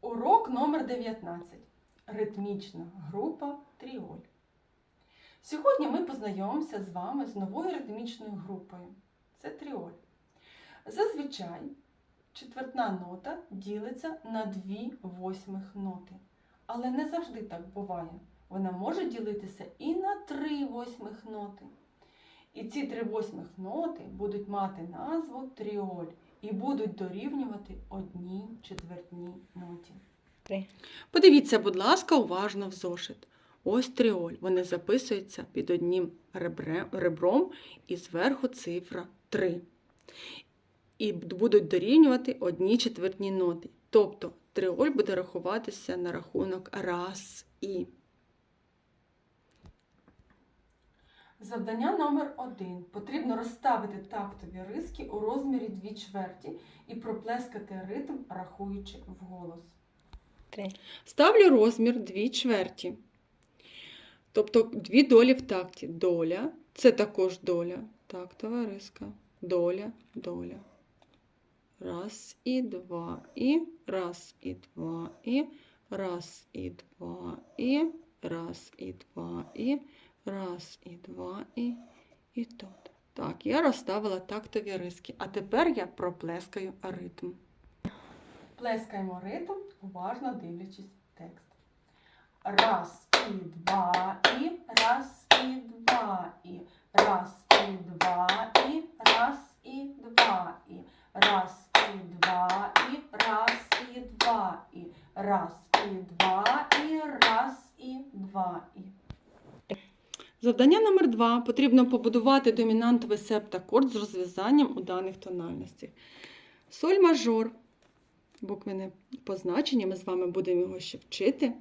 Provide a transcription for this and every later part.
Урок номер 19. Ритмічна група Тріоль. Сьогодні ми познайомимося з вами з новою ритмічною групою. Це тріоль. Зазвичай четвертна нота ділиться на дві восьмих ноти. Але не завжди так буває. Вона може ділитися і на три восьмих ноти. І ці три восьмих ноти будуть мати назву тріоль і будуть дорівнювати одній четвертній ноті. Три. Подивіться, будь ласка, уважно в зошит. Ось тріоль. Вони записуються під одним ребром і зверху цифра 3. І будуть дорівнювати одній четвертній ноти. Тобто тріоль буде рахуватися на рахунок раз і. Завдання номер один. Потрібно розставити тактові риски у розмірі 2 чверті і проплескати ритм, рахуючи вголос. Ставлю розмір 2 чверті. Тобто дві долі в такті. Доля це також доля. Тактова риска. Доля, доля. Раз і два. І раз і два. І раз і два. І раз і два. І раз і два. І, і тут. Так, я розставила тактові риски. А тепер я проплескаю ритм. Плескаємо ритм, уважно дивлячись текст. Раз і два, і раз і два, і раз і два, і раз і два, і раз і два, і раз і два, і раз і два, і раз і два. І. Завдання номер два. Потрібно побудувати домінантовий септакорд з розв'язанням у даних тональностях. Соль мажор. Буквене позначення, ми з вами будемо його ще вчити.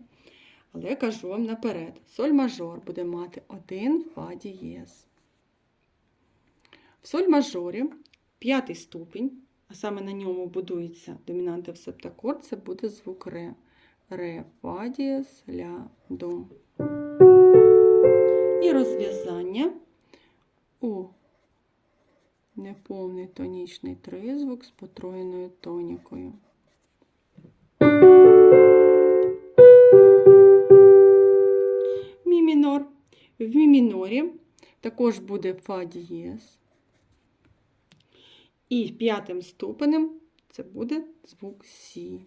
Але я кажу вам наперед. Соль мажор буде мати один фа дієз. В соль мажорі п'ятий ступінь, а саме на ньому будується домінантовий септакорд, це буде звук ре. Ре, фа дієз, ля, до. І розв'язання у неповний тонічний тризвук з потроєною тонікою. Мі мінор. В мі мінорі також буде фа дієз. І п'ятим ступенем це буде звук Сі.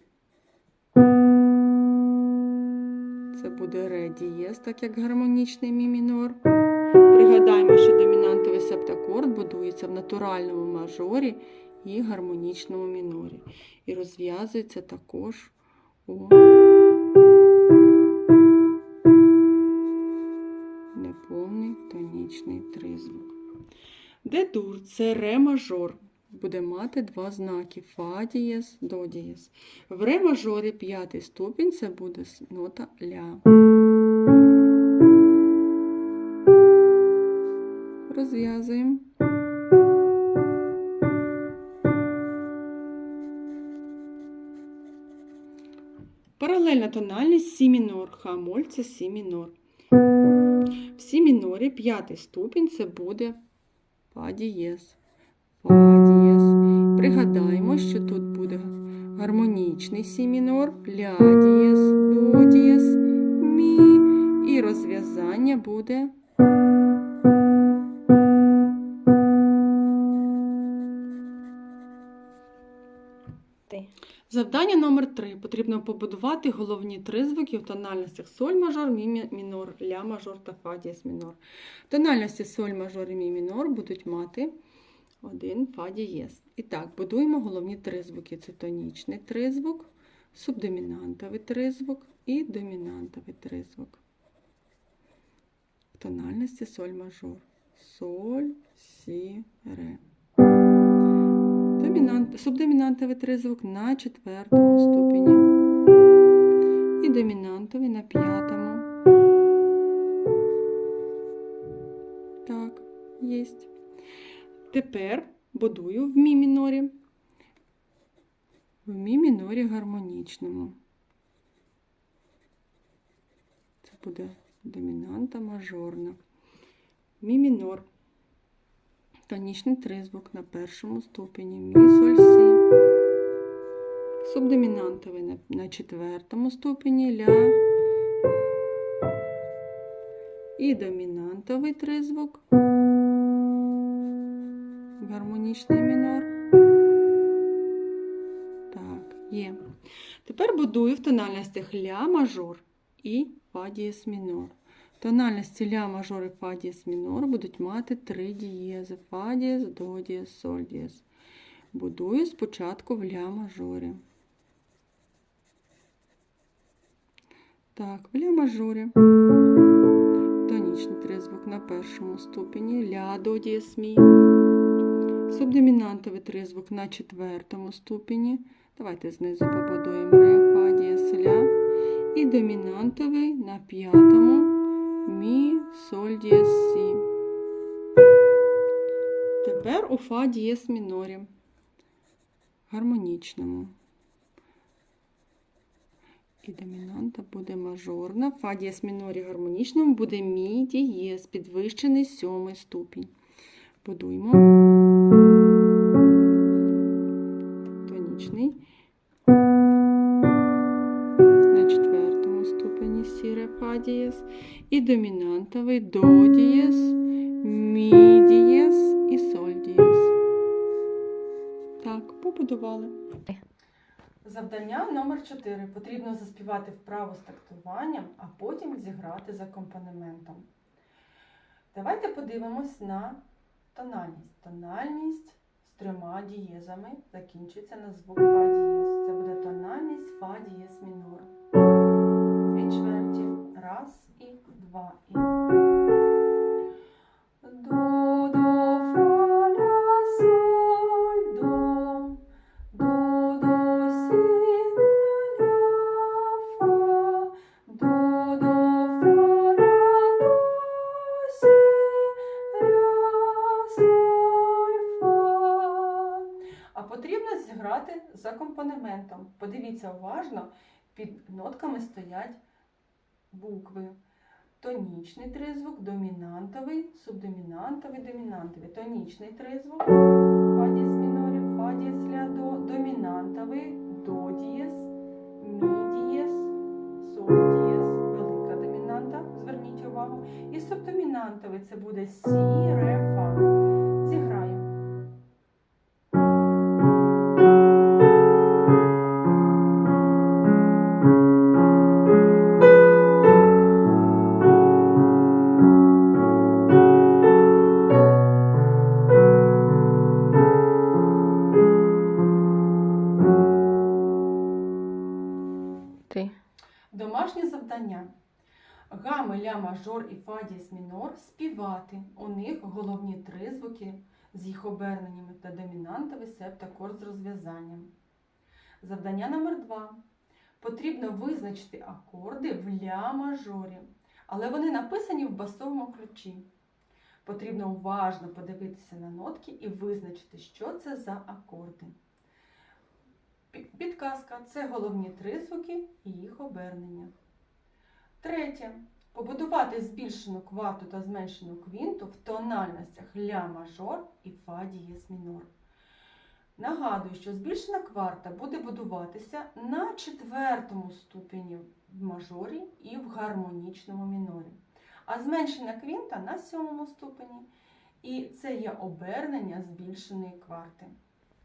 Це буде ре дієз, так як гармонічний мі мінор. Пригадаємо, що домінантовий септакорд будується в натуральному мажорі і гармонічному мінорі. І розв'язується також у неповний тонічний тризвук. Де-дур це ре мажор. Буде мати два знаки фа дієз, до дієз. В ре мажорі п'ятий ступінь це буде нота ля. Розв'язуємо. Паралельна тональність сі мінор. Ха моль це сі мінор. В сі мінорі п'ятий ступінь це буде фа дієз. Фа. Пригадаємо, що тут буде гармонічний сі мінор, ля дієз, до дієз, мі. І розв'язання буде Завдання номер 3 Потрібно побудувати головні три звуки в тональностях соль мажор, мі мі- мінор, ля мажор та фа дієз мінор. Тональності соль мажор і мі мінор будуть мати один фа дієз. І так, будуємо головні три звуки. Це тонічний тризвук, субдомінантовий тризвук і домінантовий тризвук. В тональності соль мажор. Соль, сі, ре. Домінант, субдомінантовий тризвук на четвертому ступені. І домінантовий на п'ятому. Так, єсть. Тепер будую в мі мінорі. В мі мінорі гармонічному. Це буде домінанта мажорна. Мі мінор. Тонічний тризвук на першому ступені. Мі, соль, сі. Субдомінантовий на, четвертому ступені ля. І домінантовий тризвук. Гармонічний мінор. Так, є. Тепер будую в тональностях ля мажор і фа дієс мінор. Тональності ля мажор і фа дієс мінор будуть мати три дієзи: фа до дієс, соль дієс. Будую спочатку в ля мажорі. Так, в ля мажорі. Тонічний тризвук на першому ступені. Ля до дієс мі. Субдомінантовий тризвук на четвертому ступені. Давайте знизу побудуємо ре, фа, дієс. І домінантовий на п'ятому мі, соль, дієс, сі. Тепер у фа дієс мінорі. Гармонічному. І домінанта буде мажорна. Фа дієс мінорі гармонічному буде мі дієс, підвищений сьомий ступінь. Будуємо. Домінантовий до дієс, мі і соль дієс. Так, побудували. Завдання номер 4. Потрібно заспівати вправо з тактуванням, а потім зіграти з акомпанементом. Давайте подивимось на тональність. Тональність з трьома дієзами закінчується на звук фа дієз. Це буде тональність фа дієз мінор. Подивіться уважно, під нотками стоять букви. Тонічний тризвук, домінантовий, субдомінантовий, домінантовий. Тонічний тризвук, фа дієс мінорі, фа дієс ля до, домінантовий, до дієс, мі дієс, соль дієс, велика домінанта, зверніть увагу. І субдомінантовий це буде сі, ре, Гами, ля мажор і фа дієс мінор співати. У них головні три звуки з їх оберненнями та домінантовий септакорд з розв'язанням. Завдання номер 2. Потрібно визначити акорди в ля мажорі, але вони написані в басовому ключі. Потрібно уважно подивитися на нотки і визначити, що це за акорди. Підказка це головні три звуки і їх обернення. Третє. Побудувати збільшену кварту та зменшену квінту в тональностях ля мажор і фа дієс мінор. Нагадую, що збільшена кварта буде будуватися на четвертому ступені в мажорі і в гармонічному мінорі, а зменшена квінта на сьомому ступені. І це є обернення збільшеної кварти.